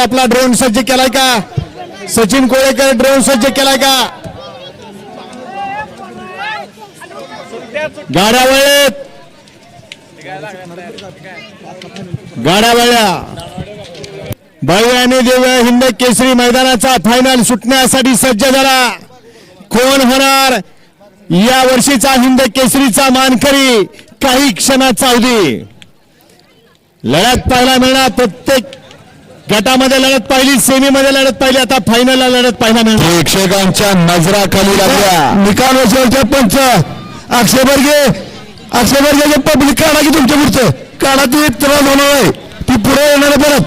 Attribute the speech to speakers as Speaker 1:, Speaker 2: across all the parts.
Speaker 1: आपला ड्रोन सज्ज केलाय का? सचिन कोळेकर ड्रोन सज्ज केलाय का? गाड्या वळेत. गाड्या वळल्या भव्य आणि दिव्य हिंद केसरी मैदानाचा फायनल सुटण्यासाठी सज्ज झाला. कोण होणार? या वर्षीचा हिंद केसरीचा मानकरी काही क्षणात चावली लढ्यात पाहायला मिळणार प्रत्येक गटामध्ये लढत पाहिली सेमी मध्ये लढत पाहिली आता फायनलला लढत पाहायला मिळणार.
Speaker 2: प्रेक्षकांच्या नजरा खाली लागल्या.
Speaker 1: निकाल वसवचे पंच. अक्षय बर्गे अक्षय बर्गे पब्लिक काढा की तुमच्या पुढचं? काढा ती त्रास होणार आहे. ती पुढे येणार आहे परत.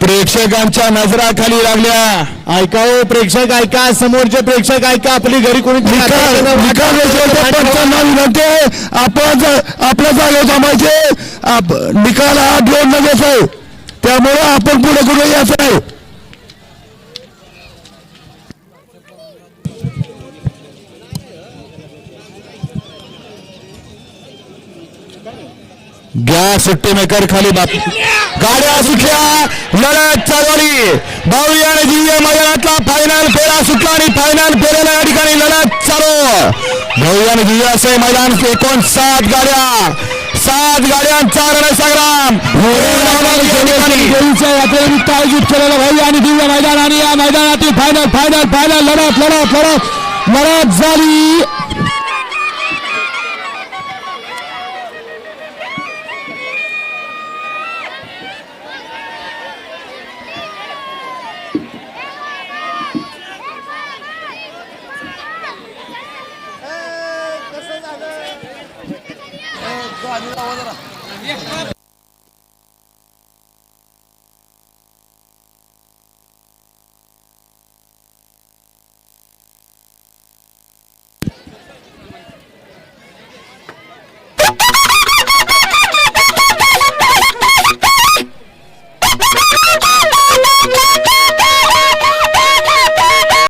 Speaker 2: प्रेक्षकांच्या नजरा खाली लागल्या.
Speaker 1: ऐका हो प्रेक्षक ऐका. समोरचे प्रेक्षक ऐका. आपली घरी कोणी
Speaker 2: निकाल वसवते पंचांना विनंती आहे. आपण ज- आपल्या जागेवर थांबायचे. आप- निकाल हा ड्रोन नगेच आहे. त्यामुळे आपण पुढे कुठे यायचं नाही घ्या सुट्टी मेकर खाली बाप गाड्या सुटल्या. लढत चालवली. भाऊया आणि दिव्य मैदानातला फायनल फेरा सुटला आणि फायनल फेरेला या ठिकाणी लढत चालू. भाऊया आणि दिव्य असे मैदान एकूण सात गाड्या. सात गाड्यांचा रणसंग्राम
Speaker 1: यात्रेनिमित्त आयोजित केलेलं भाई आणि दिव्य मैदान आणि या मैदानातील फायनल फायनल फायनल लढत लढत लढत. लढत झाली. तो आधी लावा जरा.